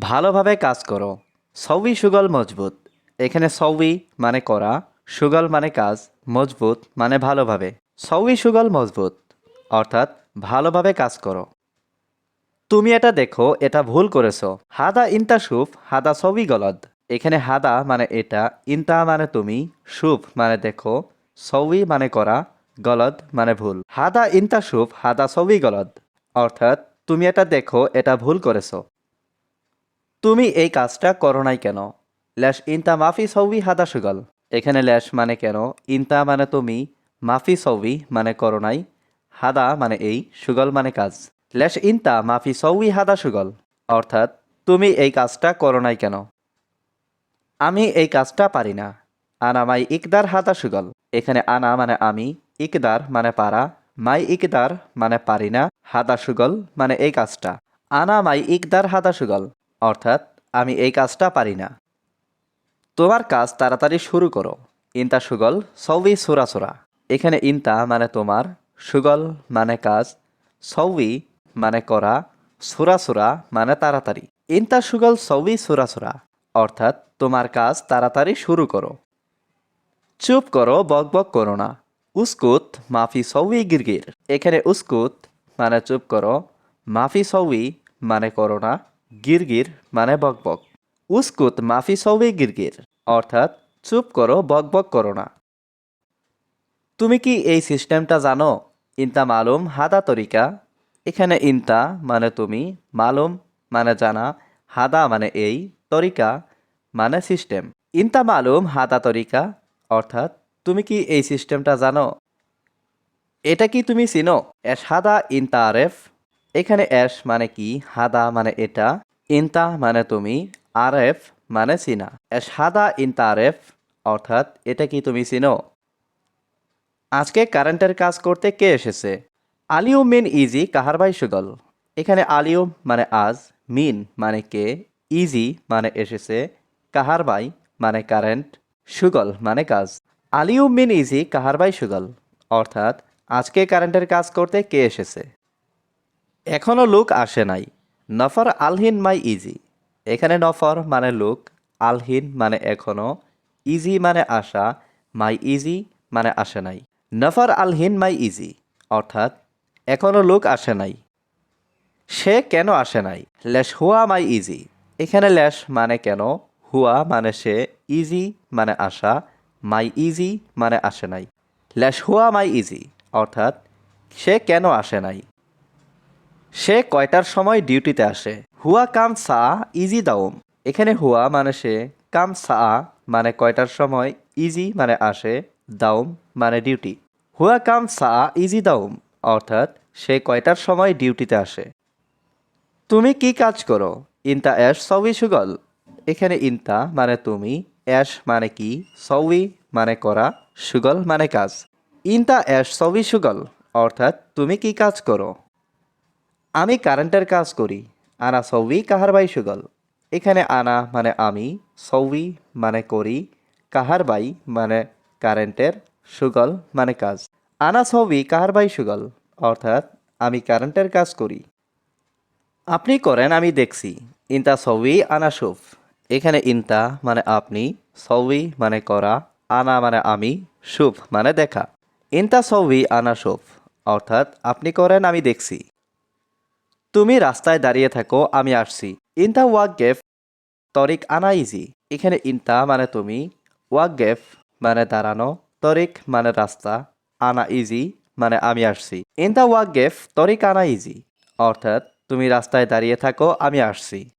ভালোভাবে কাজ করো। সবই সুগল মজবুত। এখানে সবই মানে করা, সুগল মানে কাজ, মজবুত মানে ভালোভাবে। সবই সুগল মজবুত, অর্থাৎ ভালোভাবে কাজ করো। তুমি এটা দেখো, এটা ভুল করেছ। হাদা ইন্তা সুফ হাদা সবই গলদ। এখানে হাদা মানে এটা, ইন্তা মানে তুমি সুফ মানে দেখো সবই মানে করা, গলদ মানে ভুল। হাদা ইন্তা সুফ হাদা সবই গলদ। অর্থাৎ তুমি এটা দেখো, এটা ভুল করেছ। তুমি এই কাজটা করো নাই কেন? ল্যাশ ইনতা মাফি সৌবি হাদা সুগল। এখানে ল্যাশ মানে কেন? ইনতা মানে তুমি, মাফি সৌবি মানে করো নাই, হাদা মানে এই, সুগল মানে কাজ। ল্যাশ ইনতা মাফি সৌবি হাদা সুগল। অর্থাৎ, তুমি এই কাজটা করো নাই কেন? আমি এই কাজটা পারি না। আনা মাই ইকদার হাদা সুগল। এখানে আনা মানে আমি, ইকদার মানে পারা, মাই ইকদার মানে পারি না, হাদা সুগল মানে এই কাজটা। আনা মাই ইকদার হাদা সুগল। অর্থাৎ আমি এই কাজটা পারি না। তোমার কাজ তাড়াতাড়ি শুরু করো। ইনতা সুগল সৌবি সুরা সুরা। এখানে ইনতা মানে তোমার, সুগল মানে কাজ, সৌবি মানে করা, সুরা সুরা মানে তাড়াতাড়ি। ইনতা সুগল সৌবি সুরা সুরা। অর্থাৎ তোমার কাজ তাড়াতাড়ি শুরু করো। চুপ করো, বক বক করো না। উস্কুত, মাফি সৌই গিরগির। এখানে উস্কুত মানে চুপ করো, মাফি সৌই মানে করো না। গিরগির মানে বক বক। উস্কুত মাফি সৌই গিরগির, অর্থাৎ চুপ করো, বক বক করো না। তুমি কি এই সিস্টেমটা জানো? ইনতা মালুম হাদা তরিকা। এখানে ইনতা মানে তুমি, মালুম মানে জানা, হাদা মানে এই, তরিকা মানে সিস্টেম। ইনতা মালুম হাদা তরিকা, অর্থাৎ তুমি কি এই সিস্টেমটা জানো? এটা কি তুমি চিনো? এস হাদা ইনতা আরেফ। এখানে এস মানে কি, হাদা মানে এটা। ইনতা মানে তুমি আরেফ মানে চিনা। এস হাদা ইনতা আরেফ, অর্থাৎ এটা কি তুমি চিনো? আজকে কারেন্টের কাজ করতে কে এসেছে? আলিউ মিন ইজি কাহার ভাই সুগল এখানে আলিউ মানে আজ, মিন মানে কে, ইজি মানে এসেছে কাহার ভাই মানে কারেন্ট, সুগল মানে কাজ। আলিউ মিন ইজি কাহার ভাই সুগল অর্থাৎ আজকে কারেন্টের কাজ করতে কে এসেছে? এখনও লোক আসে নাই। নফর আলহিন মাই ইজি। এখানে নফর মানে লোক, আলহিন মানে এখনও ইজি মানে আসা মাই ইজি মানে আসে নাই। নফর আলহিন মাই ইজি, অর্থাৎ এখনও লোক আসে নাই। সে কেন আসে নাই? লেশ হুয়া মাই ইজি। এখানে লেশ মানে কেন, হুয়া মানে সে, ইজি মানে আসা মাই ইজি মানে আসে নাই। লেশ হুয়া মাই ইজি, অর্থাৎ সে কেন আসে নাই? সে কয়টার সময় ডিউটিতে আসে? হুয়া কাম সা, ইজি দাউম এখানে হুয়া মানে সে, কাম সা মানে কয়টার সময় ইজি মানে আসে দাউম মানে ডিউটি। হুয়া কাম সা, ইজি দাউম অর্থাৎ সে কয়টার সময় ডিউটিতে আসে। তুমি কি কাজ করো? ইনতা অ্যাশ সবই সুগল। এখানে ইনতা মানে তুমি অ্যাশ মানে কি সউই মানে করা, সুগল মানে কাজ। ইনতা অ্যাশ সবই সুগল, অর্থাৎ তুমি কি কাজ করো? আমি কারেন্টের কাজ করি, আনা সৌবি কাহার বাই সুগল। এখানে আনা মানে আমি সৌবি মানে করি, কাহার বাই মানে কারেন্টের সুগল মানে কাজ। আনা সৌবি কাহার বাই সুগল, অর্থাৎ আমি কারেন্টের কাজ করি। আপনি করেন, আমি দেখছি। ইনতা সৌবি আনা সুফ। এখানে ইনতা মানে আপনি সৌবি মানে করা, আনা মানে আমি, সুফ মানে দেখা। ইনতা সৌবি আনা সুফ, অর্থাৎ আপনি করেন, আমি দেখছি। তুমি রাস্তায় দাঁড়িয়ে থাকো, আমি আসছি। ইনতা ওয়াক গেফ তরিক আনা ইজি। এখানে ইনতা মানে তুমি ওয়াক গেফ মানে দাঁড়ানো, তরিক মানে রাস্তা, আনা ইজি মানে আমি আসছি। ইনতা ওয়াক গেফ তরিক আনা ইজি। অর্থাৎ, তুমি রাস্তায় দাঁড়িয়ে থাকো, আমি আসছি।